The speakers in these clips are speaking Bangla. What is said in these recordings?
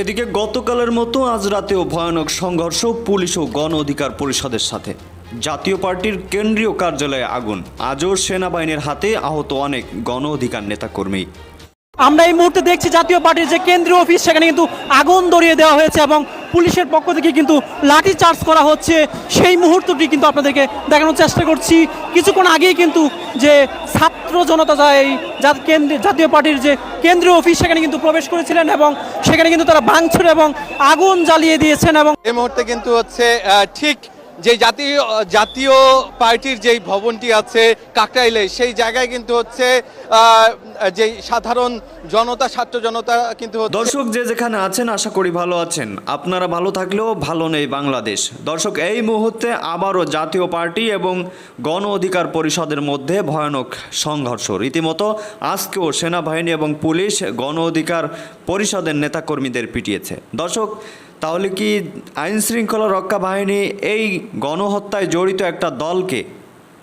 এদিকে গতকালের মতো আজ রাতেও ভয়ানক সংঘর্ষ পুলিশ ও গণ অধিকার পরিষদের সাথে। জাতীয় পার্টির কেন্দ্রীয় কার্যালয়ে আগুন। আজও সেনাবাহিনীর হাতে আহত অনেক গণ অধিকার নেতাকর্মী। আমরা এই মুহূর্তে দেখছি জাতীয় পার্টির যে কেন্দ্রীয় অফিস, সেখানে কিন্তু আগুন ধরিয়ে দেওয়া হয়েছে এবং পুলিশের পক্ষ থেকে কিন্তু লাঠি চার্জ করা হচ্ছে। সেই মুহূর্তটি কিন্তু আপনাদেরকে দেখানোর চেষ্টা করছি। কিছুক্ষণ আগেই কিন্তু যে ছাত্র জনতা যায় এই জাতীয় পার্টির যে কেন্দ্রীয় অফিস, সেখানে কিন্তু প্রবেশ করেছিলেন এবং সেখানে কিন্তু তারা ভাঙচুর এবং আগুন জ্বালিয়ে দিয়েছেন এবং এই মুহূর্তে কিন্তু হচ্ছে ঠিক যে জাতীয় জাতীয় পার্টির যেই ভবনটি আছে কাকরাইলে, সেই জায়গায় কিন্তু হচ্ছে যে সাধারণ জনতা, ছাত্র জনতা কিন্তু দর্শক যে যেখানে আছেন, আশা করি ভালো আছেন। আপনারা ভালো থাকলেও ভালো নেই বাংলাদেশ। দর্শক, এই মুহূর্তে আবারও জাতীয় পার্টি এবং গণ অধিকার পরিষদের মধ্যে ভয়ানক সংঘর্ষ। রীতিমতো আজকেও সেনাবাহিনী এবং পুলিশ গণ অধিকার পরিষদের নেতাকর্মীদের পিটিয়েছে। দর্শক তাহলে কি আইন শৃঙ্খলা রক্ষা বাহিনী এই গণহত্যায় জড়িত একটা দলকে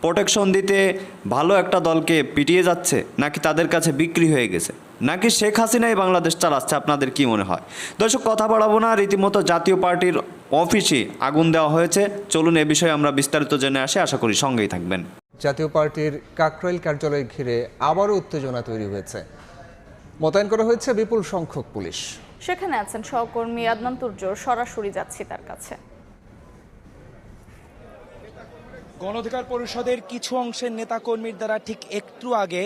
প্রোটেকশন দিতে ভালো একটা দলকে পিটিয়ে যাচ্ছে? নাকি তাদের কাছে বিক্রি হয়ে গেছে? নাকি শেখ হাসিনাই বাংলাদেশ চালাচ্ছে? আপনাদের কি মনে হয়? দর্শক, কথা বাড়াবো না। রীতিমতো জাতীয় পার্টির অফিসে আগুন দেওয়া হয়েছে। চলুন এ বিষয়ে আমরা বিস্তারিত জেনে আসি। আশা করি সঙ্গেই থাকবেন। জাতীয় পার্টির কাকরাইল কার্যালয় ঘিরে আবারও উত্তেজনা তৈরি হয়েছে। মোতায়েন করা হয়েছে বিপুল সংখ্যক পুলিশ। সেখানে আছেন সহকর্মী আদনান তুর্য, সরাসরি যাচ্ছি তার কাছে। গণঅধিকার পরিষদের কিছু অংশের নেতাকর্মীর দ্বারা ঠিক একটু আগে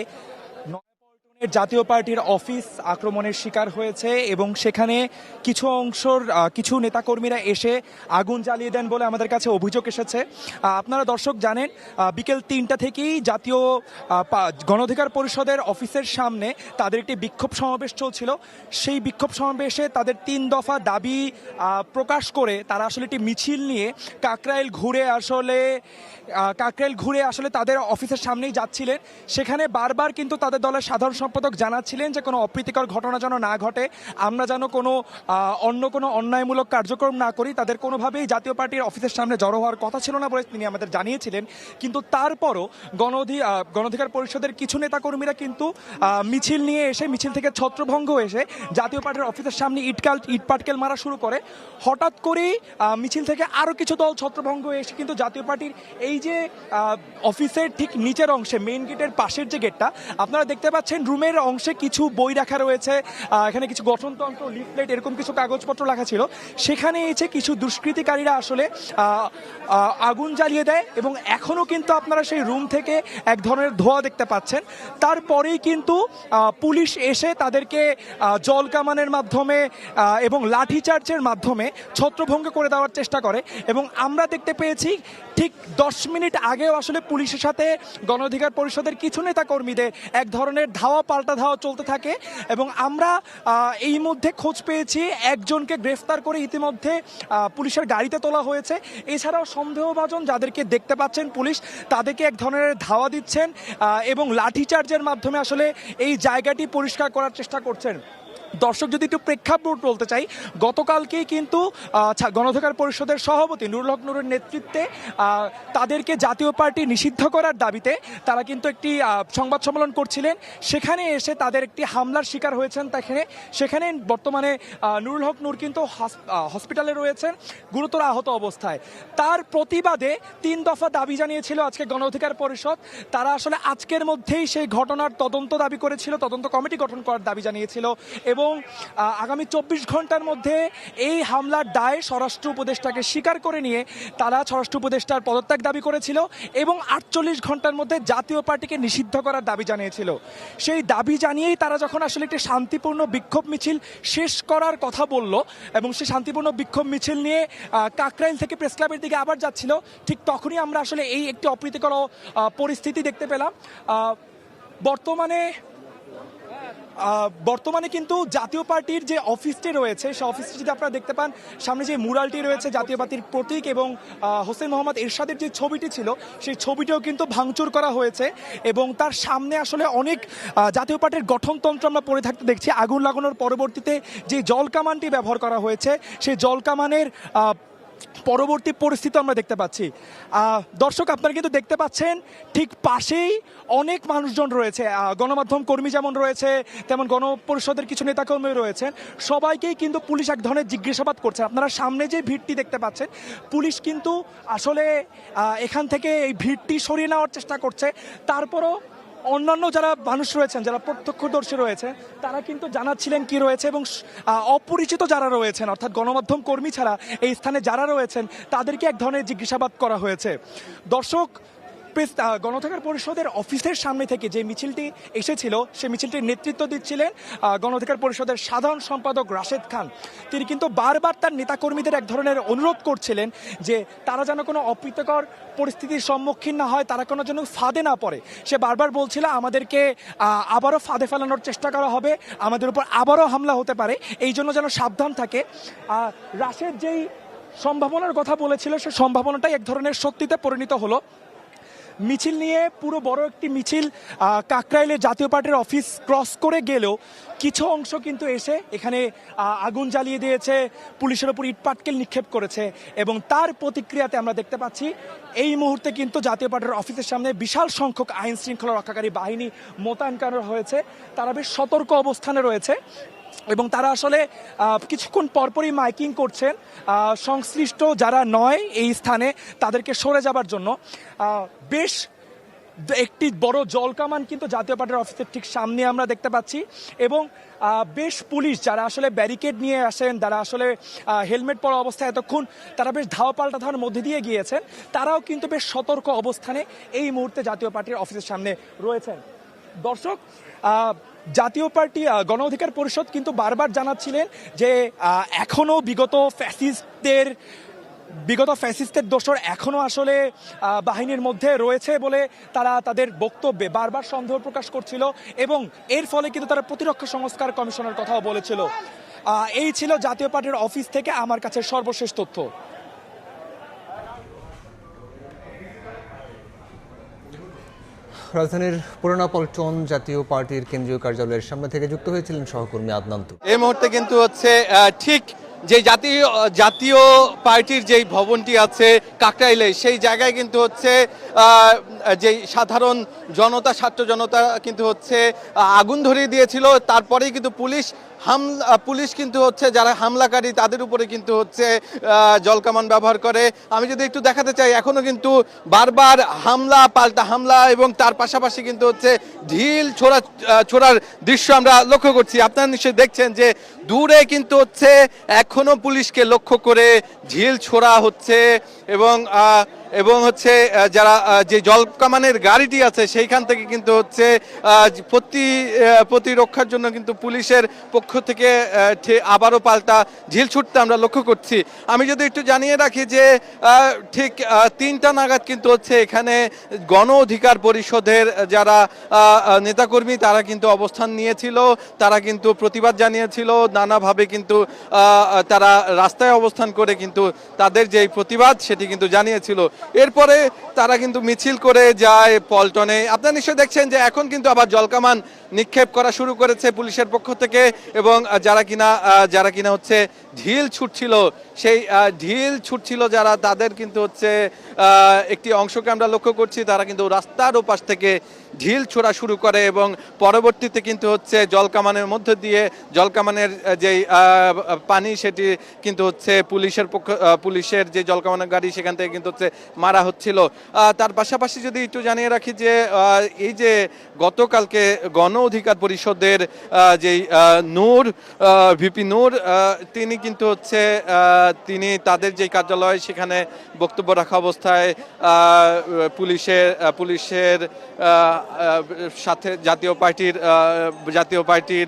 জাতীয় পার্টির অফিস আক্রমণের শিকার হয়েছে এবং সেখানে কিছু অংশর কিছু নেতাকর্মীরা এসে আগুন জ্বালিয়ে দেন বলে আমাদের কাছে অভিযোগ এসেছে। আপনারা দর্শক জানেন বিকেল তিনটা থেকেই জাতীয় পা- পরিষদের অফিসের সামনে তাদের একটি বিক্ষোভ সমাবেশ চলছিল। সেই বিক্ষোভ সমাবেশে তাদের তিন দফা দাবি প্রকাশ করে তারা আসলে একটি মিছিল নিয়ে কাকরাইল ঘুরে আসলে কাকরাইল ঘুরে আসলে তাদের অফিসের সামনেই যাচ্ছিলেন। সেখানে বারবার কিন্তু তাদের দলের সাধারণ সম্পাদক জানাচ্ছিলেন যে কোনো অপ্রীতিকর ঘটনা যেন না ঘটে আমরা যেন কোনো অন্য কোনো অন্যায়মূলক কার্যক্রম না করি তাদের কোনোভাবেই জাতীয় পার্টির অফিসের সামনে জড়ো হওয়ার কথা ছিল না বলে তিনি আমাদের জানিয়েছিলেন। কিন্তু তারপরও গণঅধি আহ, গণঅধিকার পরিষদের কিছু নেতাকর্মীরা কিন্তু মিছিল নিয়ে এসে মিছিল থেকে ছত্রভঙ্গ এসে জাতীয় পার্টির অফিসের সামনে ইটকাল ইটপাটকেল মারা শুরু করে। হঠাৎ করেই মিছিল থেকে আরও কিছু দল ছত্রভঙ্গ এসে কিন্তু জাতীয় পার্টির এই যে অফিসের ঠিক নিচের অংশে মেইন গেটের পাশের যে গেটটা আপনারা দেখতে পাচ্ছেন রুমের অংশে কিছু বই রাখা রয়েছে। এখানে কিছু গঠনতন্ত্র, লিফলেট, এরকম কিছু কাগজপত্র রাখা ছিল। সেখানে এসে কিছু দুষ্কৃতিকারীরা আসলে আগুন জ্বালিয়ে দেয় এবং এখনও কিন্তু আপনারা সেই রুম থেকে এক ধরনের ধোঁয়া দেখতে পাচ্ছেন। তারপরেই কিন্তু পুলিশ এসে তাদেরকে জল কামানের মাধ্যমে এবং লাঠিচার্জের মাধ্যমে ছত্রভঙ্গ করে দেওয়ার চেষ্টা করে। এবং আমরা দেখতে পেয়েছি ঠিক দশ মিনিট আগেও আসলে পুলিশের সাথে গণ অধিকার পরিষদের কিছু নেতা কর্মীদের এক ধরনের ধাওয়া পাল্টা ধাওয়া চলতে থাকে এবং আমরা এই মধ্যে খোঁজ পেয়েছি, একজনকে গ্রেফতার করে ইতিমধ্যে পুলিশের গাড়িতে তোলা হয়েছে। এছাড়াও সন্দেহভাজন যাদেরকে দেখতে পাচ্ছেন পুলিশ, তাদেরকে এক ধরনের ধাওয়া দিচ্ছেন এবং লাঠিচার্জের মাধ্যমে আসলে এই জায়গাটি পরিষ্কার করার চেষ্টা করছেন। দর্শক, যদি একটু প্রেক্ষাপট বলতে চাই, গতকালকেই কিন্তু ছা- পরিষদের সভাপতি নুরুল হক নুরের নেতৃত্বে তাদেরকে জাতীয় পার্টি নিষিদ্ধ করার দাবিতে তারা কিন্তু একটি সংবাদ সম্মেলন করছিলেন। সেখানে এসে তাদের একটি হামলার শিকার হয়েছেন সেখানে সেখানে বর্তমানে নুরুল হক নূর কিন্তু হসপিটালে রয়েছেন, গুরুতর আহত অবস্থায়। তার প্রতিবাদে তিন দফা দাবি জানিয়েছিল আজকে গণ অধিকার পরিষদ। তারা আসলে আজকের মধ্যেই সেই ঘটনার তদন্ত দাবি করেছিল, তদন্ত কমিটি গঠন করার দাবি জানিয়েছিল। এবং আহ, আগামী চব্বিশ ঘণ্টার মধ্যে এই হামলার দায় স্বরাষ্ট্র উপদেষ্টাকে স্বীকার করে নিয়ে তারা স্বরাষ্ট্র উপদেষ্টার পদত্যাগ দাবি করেছিল এবং আটচল্লিশ ঘণ্টার মধ্যে জাতীয় পার্টিকে নিষিদ্ধ করার দাবি জানিয়েছিল। সেই দাবি জানিয়েই তারা যখন আসলে একটি শান্তিপূর্ণ বিক্ষোভ মিছিল শেষ করার কথা বলল এবং সেই শান্তিপূর্ণ বিক্ষোভ মিছিল নিয়ে কাকরাইল থেকে প্রেস ক্লাবের দিকে আবার যাচ্ছিল ঠিক তখনই আমরা আসলে এই একটি অপ্রীতিকর পরিস্থিতি দেখতে পেলাম। বর্তমানে বর্তমানে কিন্তু জাতীয় পার্টির যে অফিসটি রয়েছে সেই অফিসটি যদি আপনারা দেখতে পান, সামনে যে মুরালটি রয়েছে জাতীয় পার্টির প্রতীক এবং হোসেন মোহাম্মদ এরশাদের যে ছবিটি ছিল, সেই ছবিটিও কিন্তু ভাঙচুর করা হয়েছে এবং তার সামনে আসলে অনেক জাতীয় পার্টির গঠনতন্ত্র আমরা পড়ে থাকতে দেখছি। আগুন লাগানোর পরবর্তীতে যে জল কামানটি ব্যবহার করা হয়েছে, সেই জল কামানের পরবর্তী পরিস্থিতি আমরা দেখতে পাচ্ছি। দর্শক, আপনারা কিন্তু দেখতে পাচ্ছেন, ঠিক পাশেই অনেক মানুষজন রয়েছে। গণমাধ্যম কর্মী যেমন রয়েছে, তেমন গণপরিষদের কিছু নেতাকর্মী রয়েছেন। সবাইকেই কিন্তু পুলিশ এক ধরনের জিজ্ঞাসাবাদ করছে। আপনারা সামনে যে ভিড়টি দেখতে পাচ্ছেন, পুলিশ কিন্তু আসলে এখান থেকে এই ভিড়টি সরিয়ে নেওয়ার চেষ্টা করছে। তারপরও অন্যান্য যারা মানুষ রয়েছেন, যারা প্রত্যক্ষদর্শী রয়েছে, তারা কিন্তু জানাচ্ছিলেন কি রয়েছে এবং অপরিচিত যারা রয়েছেন, অর্থাৎ গণমাধ্যম কর্মী ছাড়া এই স্থানে যারা রয়েছেন, তাদেরকে এক ধরনের জিজ্ঞাসাবাদ করা হয়েছে। দর্শক আহ, পরিষদের অফিসের সামনে থেকে যে মিছিলটি এসেছিল সেই মিছিলটির নেতৃত্ব দিচ্ছিলেন আহ, গণঅধিকার পরিষদের সাধারণ সম্পাদক রাশেদ খান। তিনি কিন্তু বারবার তার নেতাকর্মীদের এক ধরনের অনুরোধ করছিলেন যে তারা যেন কোনো অপ্রীতকর পরিস্থিতির সম্মুখীন না হয় তারা কোনো যেন ফাঁদে না পড়ে। সে বারবার বলছিল আমাদেরকে আবারও ফাঁদে ফেলানোর চেষ্টা করা হবে আমাদের উপর আবারও হামলা হতে পারে এই জন্য যেন সাবধান থাকে। রাশেদ যেই সম্ভাবনার কথা বলেছিল সে সম্ভাবনাটাই এক ধরনের সত্যিতে পরিণত হলো। মিছিল নিয়ে পুরো বড় একটি মিছিল কাকরাইলের জাতীয় পার্টির অফিস ক্রস করে গেলেও কিছু অংশ কিন্তু এসে এখানে আগুন জ্বালিয়ে দিয়েছে, পুলিশের ওপর ইটপাটকেল নিক্ষেপ করেছে এবং তার প্রতিক্রিয়াতে আমরা দেখতে পাচ্ছি, এই মুহূর্তে কিন্তু জাতীয় পার্টির অফিসের সামনে বিশাল সংখ্যক আইন শৃঙ্খলা রক্ষাকারী বাহিনী মোতায়েন করা হয়েছে। তারা বেশ সতর্ক অবস্থানে রয়েছে। এবং তারা আসলে কিছুক্ষণ পরপরই মাইকিং করছেন সংশ্লিষ্ট যারা নয় এই স্থানে তাদেরকে সরে যাবার জন্য। বেশ একটি বড় জলকামান কিন্তু জাতীয় পার্টির অফিসের ঠিক সামনে আমরা দেখতে পাচ্ছি এবং বেশ পুলিশ যারা আসলে ব্যারিকেড নিয়ে আসেন, যারা আসলে হেলমেট পরা অবস্থায় এতক্ষণ তারা বেশ ধাওয়া পাল্টা ধাওয়ার মধ্যে দিয়ে গিয়েছেন, তারাও কিন্তু বেশ সতর্ক অবস্থানে এই মুহূর্তে জাতীয় পার্টির অফিসের সামনে রয়েছেন। দর্শক জাতীয় পার্টি গণ অধিকার পরিষদ কিন্তু বারবার জানাচ্ছিলেন যে আহ, এখনও বিগত ফ্যাসিস্টদের বিগত ফ্যাসিস্টের দোষর এখনও আসলে বাহিনীর মধ্যে রয়েছে বলে তারা তাদের বক্তব্যে বারবার সন্দেহ প্রকাশ করছিল এবং এর ফলে কিন্তু তারা প্রতিরক্ষা সংস্কার কমিশনের কথাও বলেছিল। এই ছিল জাতীয় পার্টির অফিস থেকে আমার কাছে সর্বশেষ তথ্য। রাজধানীর পুরানা পল্টন জাতীয় পার্টির কেন্দ্রীয় কার্যালয়ের সামনে থেকে যুক্ত হয়েছিলেন সহকর্মী আদনান এই মুহূর্তে কিন্তু হচ্ছে ঠিক যে জাতীয় জাতীয় পার্টির যেই ভবনটি আছে কাকরাইলে, সেই জায়গায় কিন্তু হচ্ছে যে সাধারণ জনতা, ছাত্র জনতা কিন্তু হচ্ছে, আগুন ধরিয়ে দিয়েছিল। তারপরেই কিন্তু পুলিশ হামলা পুলিশ কিন্তু হচ্ছে যারা হামলাকারী, তাদের উপরে কিন্তু হচ্ছে জলকামান ব্যবহার করে। আমি যদি একটু দেখাতে চাই, এখনও কিন্তু বারবার হামলা, পাল্টা হামলা এবং তার পাশাপাশি কিন্তু হচ্ছে ঢিল ছোড়া ছোড়ার দৃশ্য আমরা লক্ষ্য করছি। আপনারা নিশ্চয়ই দেখছেন যে দূরে কিন্তু হচ্ছে এখনও পুলিশকে লক্ষ্য করে ঢিল ছোড়া হচ্ছে এবং এবং হচ্ছে যারা যে জল কামানের গাড়িটি আছে, সেইখান থেকে কিন্তু হচ্ছে প্রতি প্রতিরক্ষার জন্য কিন্তু পুলিশের পক্ষ থেকে আবারও পাল্টা ঝিল ছুটতে আমরা লক্ষ্য করছি। আমি যদি একটু জানিয়ে রাখি যে ঠিক তিনটা নাগাদ কিন্তু হচ্ছে এখানে গণ অধিকার পরিষদের যারা নেতাকর্মী, তারা কিন্তু অবস্থান নিয়েছিল। তারা কিন্তু প্রতিবাদ জানিয়েছিল। নানাভাবে কিন্তু তারা রাস্তায় অবস্থান করে কিন্তু তাদের যে প্রতিবাদ, সেটি কিন্তু জানিয়েছিল। এরপরে তারা কিন্তু মিছিল করে যায় পল্টনে। আপনারা নিশ্চয়ই দেখছেন যে এখন কিন্তু আবার জলকামান নিক্ষেপ করা শুরু করেছে পুলিশের পক্ষ থেকে এবং যারা কিনা যারা কিনা হচ্ছে ঢিল ছুটছিল, সেই ঢিল ছুটছিল যারা, তাদের কিন্তু হচ্ছে একটি অংশকে আমরা লক্ষ্য করছি, তারা কিন্তু রাস্তার ওপাশ থেকে ঢিল ছোড়া শুরু করে এবং পরবর্তীতে কিন্তু হচ্ছে জলকামানের মধ্যে দিয়ে, জলকামানের যেই পানি সেটি কিন্তু হচ্ছে পুলিশের পক্ষ পুলিশের যে জলকামানের গাড়ি সেখান থেকে কিন্তু হচ্ছে মারা হচ্ছিল। তার পাশাপাশি যদি একটু জানিয়ে রাখি যে এই যে গতকালকে গণ অধিকার পরিষদের যেই নূর ভিপি নূর তিনি কিন্তু হচ্ছে তিনি তাদের যে কার্যালয় সেখানে বক্তব্য রাখা অবস্থায় পুলিশের পুলিশের সাথে জাতীয় পার্টির জাতীয় পার্টির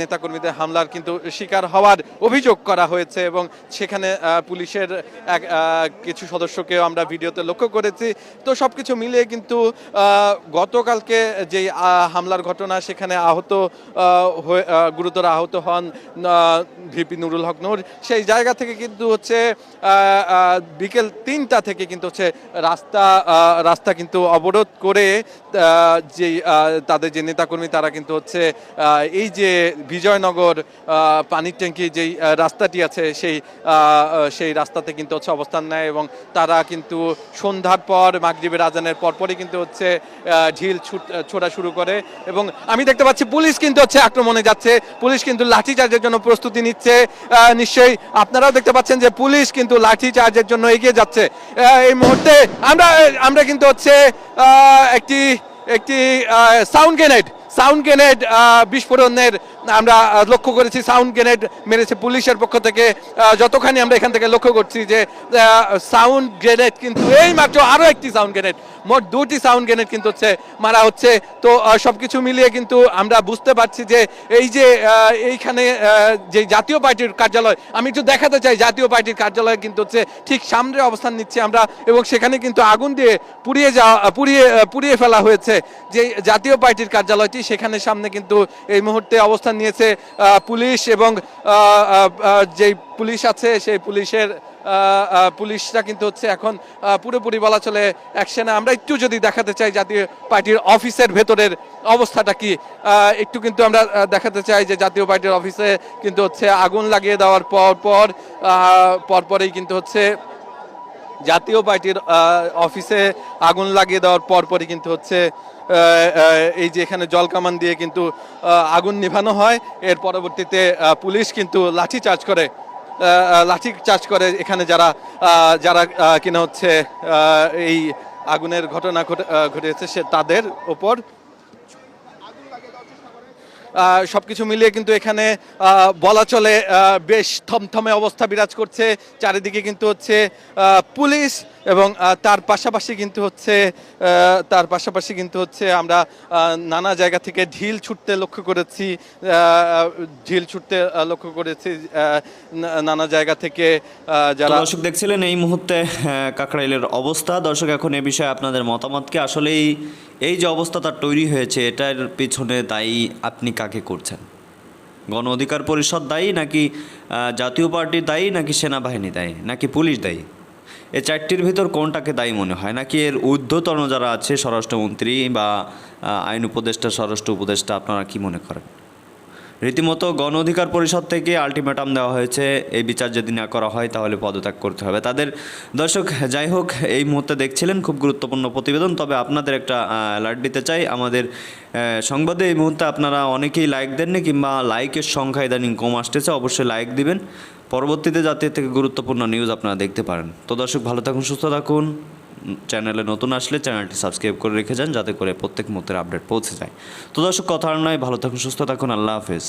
নেতাকর্মীদের হামলার কিন্তু শিকার হওয়ার অভিযোগ করা হয়েছে এবং সেখানে পুলিশের এক কিছু সদস্যকেও আমরা ভিডিওতে লক্ষ্য করেছি। তো সবকিছু মিলিয়ে কিন্তু গতকালকে যেই হামলার ঘটনা সেখানে আহত গুরুতর আহত হন ভিপি নুরুল হক নূর। সেই জায়গা থেকে কিন্তু হচ্ছে বিকেল তিনটা থেকে কিন্তু হচ্ছে রাস্তা রাস্তা কিন্তু অবরোধ করে যে তাদের যে নেতাকর্মী, তারা কিন্তু হচ্ছে এই যে বিজয়নগর পানির ট্যাঙ্কি যেই রাস্তাটি আছে, সেই সেই রাস্তাতে কিন্তু হচ্ছে অবস্থান নেয় এবং তারা কিন্তু সন্ধ্যার পর, মাগরিবের আজানের পরপরই কিন্তু হচ্ছে ঢিল ছোড়া শুরু করে এবং আমি দেখতে পাচ্ছি পুলিশ কিন্তু হচ্ছে আক্রমণে যাচ্ছে। পুলিশ কিন্তু লাঠি চার্জের জন্য প্রস্তুতি নিচ্ছে নিশ্চয়ই আপনারাও দেখতে পাচ্ছেন যে পুলিশ কিন্তু লাঠি চার্জের জন্য এগিয়ে যাচ্ছে। এই মুহূর্তে আমরা আমরা কিন্তু হচ্ছে একটি একটি সাউন্ড গ্রেনেড সাউন্ড গ্রেনেড বিস্ফোরণের আমরা লক্ষ্য করেছি, সাউন্ড গ্রেনেড মেরেছে পুলিশের পক্ষ থেকে। যতখানি আমরা এখান থেকে লক্ষ্য করছি যে সাউন্ড গ্রেনেড কিন্তু এই মাত্র আরও একটি সাউন্ড গ্রেনেড। মোট দুটি সাউন্ড গ্রেনেড কিন্তু হচ্ছে, মারা হচ্ছে। তো সব কিছু মিলিয়ে কিন্তু আমরা বুঝতে পারছি যে, এই যে এইখানে যে জাতীয় পার্টির কার্যালয়, আমি একটু দেখাতে চাই, জাতীয় পার্টির কার্যালয় কিন্তু হচ্ছে, ঠিক সামনে অবস্থান নিচ্ছি আমরা এবং সেখানে কিন্তু আগুন দিয়ে পুড়িয়ে যাওয়া পুড়িয়ে পুড়িয়ে ফেলা হয়েছে। যে জাতীয় পার্টির কার্যালয়টি, সেখানে সামনে কিন্তু এই মুহূর্তে অবস্থান নিয়েছে পুলিশ এবং যেই পুলিশ আছে, সেই পুলিশের পুলিশরা কিন্তু হচ্ছে এখন পুরোপুরি বলা চলে অ্যাকশনে। আমরা একটু যদি দেখাতে চাই জাতীয় পার্টির অফিসের ভেতরের অবস্থাটা কি একটু কিন্তু আমরা দেখাতে চাই যে জাতীয় পার্টির অফিসে কিন্তু হচ্ছে আগুন লাগিয়ে দেওয়ার পর পর পরপরেই কিন্তু হচ্ছে জাতীয় পার্টির অফিসে আগুন লাগিয়ে দেওয়ার পরপরই কিন্তু হচ্ছে এই যে এখানে জল কামান দিয়ে কিন্তু আগুন নিভানো হয়। এর পরবর্তীতে পুলিশ কিন্তু লাঠি চার্জ করে লাঠি চার্জ করে এখানে যারা যারা কিনা হচ্ছে এই আগুনের ঘটনা ঘটে- ঘটেছে সে তাদের ওপর। সব কিছু মিলিয়ে কিন্তু এখানে বলা চলে বেশ থমথমে অবস্থা বিরাজ করছে। চারিদিকে কিন্তু হচ্ছে পুলিশ এবং তার পাশাপাশি কিন্তু হচ্ছে তার পাশাপাশি কিন্তু হচ্ছে আমরা নানা জায়গা থেকে ঢিল ছুটতে লক্ষ্য করেছি ঢিল ছুটতে লক্ষ্য করেছি নানা জায়গা থেকে যারা দর্শক দেখছিলেন এই মুহূর্তে কাকরাইলের অবস্থা। দর্শক, এখন এ বিষয়ে আপনাদের মতামতকে আসলেই এই যে অবস্থা তার তৈরি হয়েছে, এটার পিছনে দায়ী আপনি কাকে করছেন? গণ অধিকার পরিষদ দায়ী নাকি জাতীয় পার্টি দায়ী নাকি সেনাবাহিনী দায়ী নাকি পুলিশ দায়ী? এই চারটির ভিতর কোনটাকে দায়ী মনে হয়? নাকি এর ঊর্ধ্বতন যারা আছে, স্বরাষ্ট্রমন্ত্রী বা আইন উপদেষ্টা, স্বরাষ্ট্র উপদেষ্টা, আপনারা কি মনে করেন? রীতিমতো গণ অধিকার পরিষদ থেকে আলটিমেটাম দেওয়া হয়েছে, এই বিচার যদি না করা হয় তাহলে পদত্যাগ করতে হবে। তাদের, দর্শক, যাই হোক, এই মুহূর্তে দেখছিলেন খুব গুরুত্বপূর্ণ প্রতিবেদন, তবে আপনাদের একটা অ্যালার্ট দিতে চাই। আমাদের সংবাদে এই মুহূর্তে আপনারা অনেকেই লাইক দেননি কিংবা লাইকের সংখ্যা ইদানিং কম আসতেছে, অবশ্যই লাইক দিবেন। পরবর্তীতে জাতীয় থেকে গুরুত্বপূর্ণ নিউজ আপনারা দেখতে পারেন। তো দর্শক, ভালো থাকুন, সুস্থ থাকুন। চ্যানেলে নতুন আসলে চ্যানেলটি সাবস্ক্রাইব করে রেখে যান, যাতে করে প্রত্যেক মুহূর্তের আপডেট পৌঁছে যায়। তো দর্শক, কথা আর নয়, ভালো থাকুন, সুস্থ থাকুন, আল্লাহ হাফেজ।